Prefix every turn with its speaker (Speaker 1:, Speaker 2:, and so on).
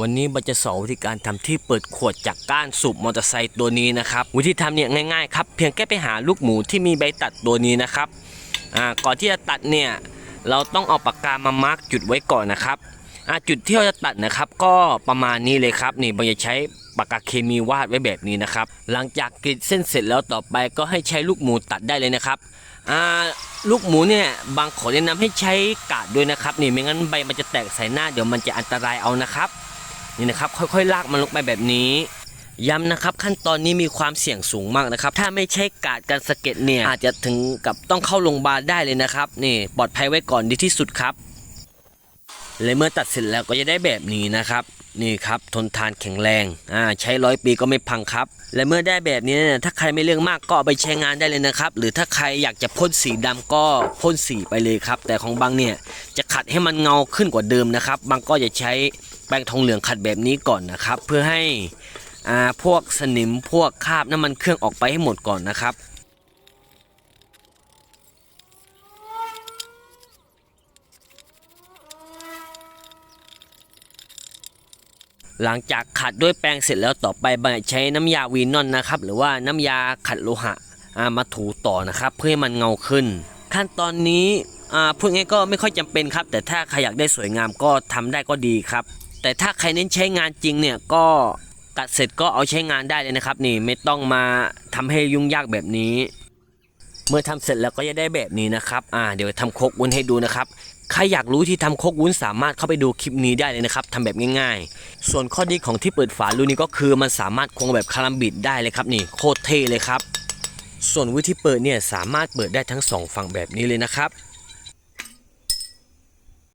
Speaker 1: วันนี้บัจะสอนวิธีการทำที่เปิดขวดจากก้านสูบมอเตอร์ไซค์ตัวนี้นะครับ วิธีทำเนี่ยง่ายๆครับเพียงแค่ไปหาลูกหมูที่มีใบตัดตัวนี้นะครับอ่าก่อนที่จะตัดเนี่ยเราต้องเอาปากกามามาร์กจุดไว้ก่อนนะครับอ่าจุดที่เราจะตัดนะครับก็ประมาณนี้เลยครับนี่บัจะใช้ปากกาเคมีวาดไว้แบบนี้นะครับ หลังจากกรีดเส้นเสร็จแล้วต่อไปก็ให้ใช้ลูกหมูตัดได้เลยนะครับลูกหมูเนี่ยบางขอแนะนำให้ใช้กาดด้วยนะครับนี่ไม่งั้นใบมันจะแตกใส่หน้าเดี๋ยวมันจะอันตรายเอานะครับ นี่นะครับค่อยๆลากมันลงไปแบบนี้ย้ำนะครับขั้นตอนนี้มีความเสี่ยงสูงมากนะครับ ถ้าไม่ใช้กาดกันสะเก็ดเนี่ย อาจจะถึงกับต้องเข้าโรงพยาบาลได้เลยนะครับ นี่ปลอดภัยไว้ก่อนดีที่สุดครับ และเมื่อตัดเสร็จแล้วก็จะได้แบบนี้นะครับ นี่ครับทนทานแข็งแรงอ่าใช้ร้อยปีก็ไม่พังครับ และเมื่อได้แบบนี้เนี่ยถ้าใครไม่เรื่องมากก็เอาไปใช้งานได้เลยนะครับ หรือถ้าใครอยากจะพ่นสีดำก็พ่นสีไปเลยครับ แต่ของบางเนี่ยจะขัดให้มันเงาขึ้นกว่าเดิมนะครับ บางก็จะใช้ แป้งทองเหลืองขัดแบบนี้ก่อนนะครับ เพื่อให้พวกสนิมพวกคราบน้ำมันเครื่องออกไปให้หมดก่อนนะครับหลังจากขัดด้วยแปรงเสร็จแล้วต่อไปบใช้น้ำยาวีนอนนะครับ หรือว่าน้ำยาขัดโลหะามาถูต่อนะครับ เพื่อให้มันเงาขึ้น ขั้นตอนนี้พูดง่ายก็ไม่ค่อยจำเป็นครับ แต่ถ้าใครอยากได้สวยงามก็ทำได้ก็ดีครับ แต่ถ้าใครเน้นใช้งานจริงเนี่ยก็ตัดเสร็จก็เอาใช้งานได้เลยนะครับ นี่ไม่ต้องมาทำให้ยุ่งยากแบบนี้ เมื่อทำเสร็จแล้วก็จะได้แบบนี้นะครับอ่าเดี๋ยวทำโคกวุ้นให้ดูนะครับใครอยากรู้ที่ทำโคกวุ้นสามารถเข้าไปดูคลิปนี้ได้เลยนะครับทำแบบง่ายๆ ส่วนข้อดีของที่เปิดฝาลูกนี้ก็คือมันสามารถควงแบบคารัมบิดได้เลยครับนี่โคตรเท่เลยครับ ส่วนวิธีเปิดเนี่ยสามารถเปิดได้ทั้งสองฝั่งแบบนี้เลยนะครับ